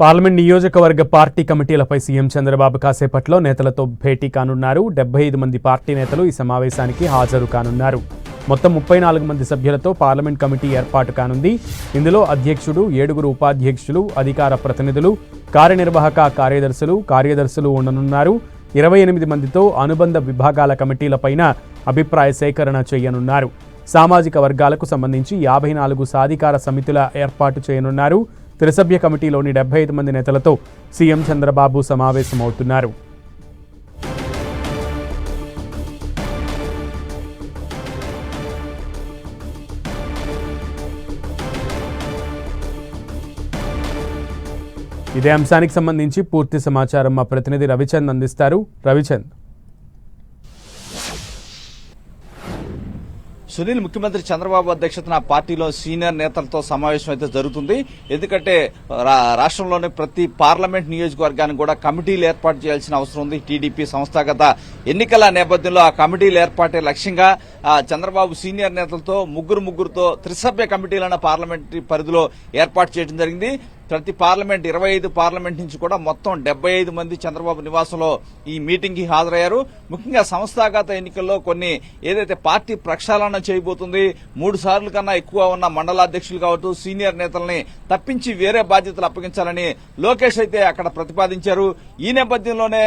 Parliament నియోజకవర్గ party కమిటీలపై CM Chandrababu కాసేపట్లో నేతలతో భేటీ కానున్నారు. డెబ్బై ఐదు మంది పార్టీ నేతలు ఈ సమావేశానికి హాజరు కానున్నారు. మొత్తం ముప్పై నాలుగు మంది సభ్యులతో పార్లమెంట్ కమిటీ ఏర్పాటు కానుంది. ఇందులో అధ్యక్షుడు ఏడుగురు ఉపాధ్యక్షులు అధికార ప్రతినిధులు కార్యనిర్వాహక కార్యదర్శులు కార్యదర్శులు ఉండనున్నారు. ఇరవై ఎనిమిది మందితో అనుబంధ విభాగాల కమిటీలపైన అభిప్రాయ సేకరణ చేయనున్నారు. సామాజిక వర్గాలకు సంబంధించి యాభై నాలుగు సాధికార సమితుల ఏర్పాటు చేయనున్నారు. త్రిసభ్య కమిటీలోని డెబ్బై ఐదు మంది నేతలతో సీఎం చంద్రబాబు సమావేశమవుతున్నారు. ఇదే అంశానికి సంబంధించి పూర్తి సమాచారం మా ప్రతినిధి రవిచంద్ అందిస్తారు. రవిచంద్. సునీల్ ముఖ్యమంత్రి చంద్రబాబు అధ్యక్షతన పార్టీలో సీనియర్ నేతలతో సమావేశం అయితే జరుగుతుంది. ఎందుకంటే రా- రాష్ట్రంలోని ప్రతి పార్లమెంట్ నియోజకవర్గానికి కూడా కమిటీలు ఏర్పాటు చేయాల్సిన అవసరం ఉంది. టీడీపీ సంస్థాగత ఎన్నికల నేపథ్యంలో ఆ కమిటీలు ఏర్పాటే లక్ష్యంగా చంద్రబాబు సీనియర్ నేతలతో ముగ్గురు ముగ్గురుతో త్రిసభ్య కమిటీలను పార్లమెంటరీ పరిధిలో ఏర్పాటు చేయడం జరిగింది. ప్రతి పార్లమెంట్ ఇరవై ఐదు పార్లమెంట్ నుంచి కూడా మొత్తం డెబ్బై ఐదు మంది చంద్రబాబు నివాసంలో ఈ మీటింగ్కి హాజరయ్యారు. ముఖ్యంగా సంస్థాగత ఎన్నికల్లో కొన్ని ఏదైతే పార్టీ ప్రక్షాళన చేయబోతుంది మూడు సార్లు కన్నా ఎక్కువ ఉన్న మండలాధ్యక్షులు కావచ్చు సీనియర్ నేతల్ని తప్పించి వేరే బాధ్యతలు అప్పగించాలని లోకేష్ అయితే అక్కడ ప్రతిపాదించారు. ఈ నేపథ్యంలోనే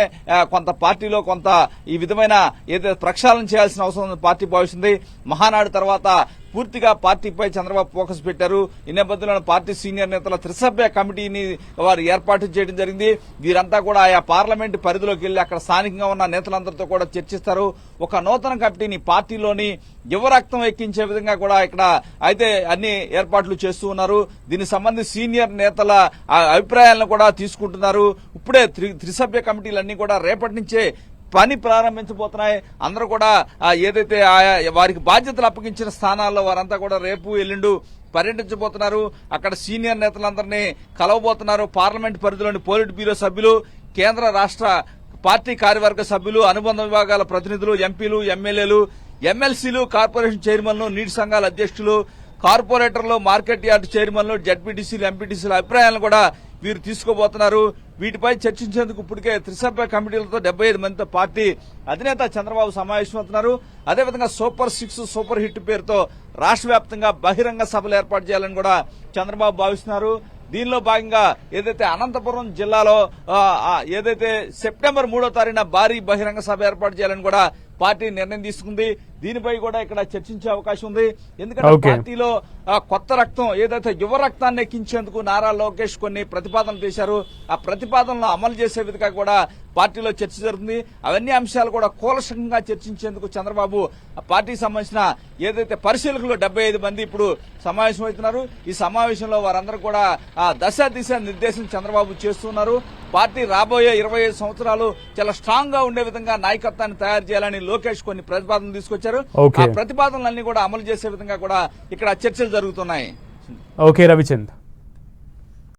కొంత పార్టీలో కొంత ఈ విధమైన ఏదైతే ప్రక్షాళన చేయాల్సిన అవసరం పార్టీ భావిస్తుంది మహానాడు తర్వాత పూర్తిగా పార్టీపై చంద్రబాబు ఫోకస్ పెట్టారు. ఈ నేపథ్యంలో పార్టీ సీనియర్ నేతల త్రిసభ్య కమిటీని వారు ఏర్పాటు చేయడం జరిగింది. వీరంతా కూడా ఆయా పార్లమెంట్ పరిధిలోకి వెళ్ళి అక్కడ స్థానికంగా ఉన్న నేతలందరితో కూడా చర్చిస్తారు. ఒక నూతన కమిటీని పార్టీలోని యువరక్తం ఎక్కించే విధంగా కూడా ఇక్కడ అయితే అన్ని ఏర్పాట్లు చేస్తూ ఉన్నారు. దీనికి సంబంధించి సీనియర్ నేతల అభిప్రాయాలను కూడా తీసుకుంటున్నారు. ఇప్పుడే త్రి- త్రిసభ్య కమిటీలన్నీ కూడా రేపటి నుంచే పని ప్రారంభించబోతున్నాయి. అందరూ కూడా ఏదైతే ఆయా వారికి బాధ్యతలు అప్పగించిన స్థానాల్లో వారంతా కూడా రేపు ఎల్లుండు పర్యటించబోతున్నారు. అక్కడ సీనియర్ నేతలందరినీ కలవబోతున్నారు. పార్లమెంట్ పరిధిలోని పోలిట్ బ్యూరో సభ్యులు కేంద్ర రాష్ట్ర పార్టీ కార్యవర్గ సభ్యులు అనుబంధ విభాగాల ప్రతినిధులు ఎంపీలు ఎమ్మెల్యేలు ఎమ్మెల్సీలు కార్పొరేషన్ చైర్మన్లు నీటి సంఘాల అధ్యక్షులు కార్పొరేటర్లు మార్కెట్ యార్డ్ చైర్మన్లు జడ్పీటీసీలు ఎంపీటీసీల అభిప్రాయాలను కూడా వీరు తీసుకోబోతున్నారు. వీటిపై చర్చించేందుకు ఇప్పటికే త్రిసభ్య కమిటీలతో డెబ్బై ఐదు మందితో పార్టీ అధినేత చంద్రబాబు సమావేశమవుతున్నారు అదేవిధంగా సూపర్ సిక్స్ సూపర్ హిట్ పేరుతో రాష్ట్ర వ్యాప్తంగా బహిరంగ సభలు ఏర్పాటు చేయాలని కూడా చంద్రబాబు భావిస్తున్నారు. దీనిలో భాగంగా ఏదైతే అనంతపురం జిల్లాలో ఏదైతే సెప్టెంబర్ మూడో తారీఖున భారీ బహిరంగ సభ ఏర్పాటు చేయాలని కూడా పార్టీ నిర్ణయం తీసుకుంది. దీనిపై కూడా ఇక్కడ చర్చించే అవకాశం ఉంది. ఎందుకంటే. పార్టీలో కొత్త రక్తం ఏదైతే యువ రక్తాన్ని ఎక్కించేందుకు నారా లోకేష్ కొన్ని ప్రతిపాదనలు చేశారు. ఆ ప్రతిపాదనలు అమలు చేసే విధంగా కూడా పార్టీలో చర్చ జరుగుతుంది. అవన్నీ అంశాలు కూడా కూలసంగా చర్చించేందుకు చంద్రబాబు ఆ పార్టీకి సంబంధించిన ఏదైతే పరిశీలకులు డెబ్బై ఐదు మంది ఇప్పుడు సమావేశం అవుతున్నారు ఈ సమావేశంలో వారందరూ కూడా ఆ దశ దిశ నిర్దేశం చంద్రబాబు చేస్తున్నారు. పార్టీ రాబోయే ఇరవై ఐదు సంవత్సరాలు చాలా స్ట్రాంగ్గా ఉండే విధంగా నాయకత్వాన్ని తయారు చేయాలని లోకేష్ కొన్ని ప్రతిపాదనలు తీసుకొచ్చారు. ఆ ప్రతిపాదనలన్నీ కూడా అమలు చేసే విధంగా కూడా ఇక్కడ చర్చలు జరుగుతున్నాయి. ఓకే రవిచంద్.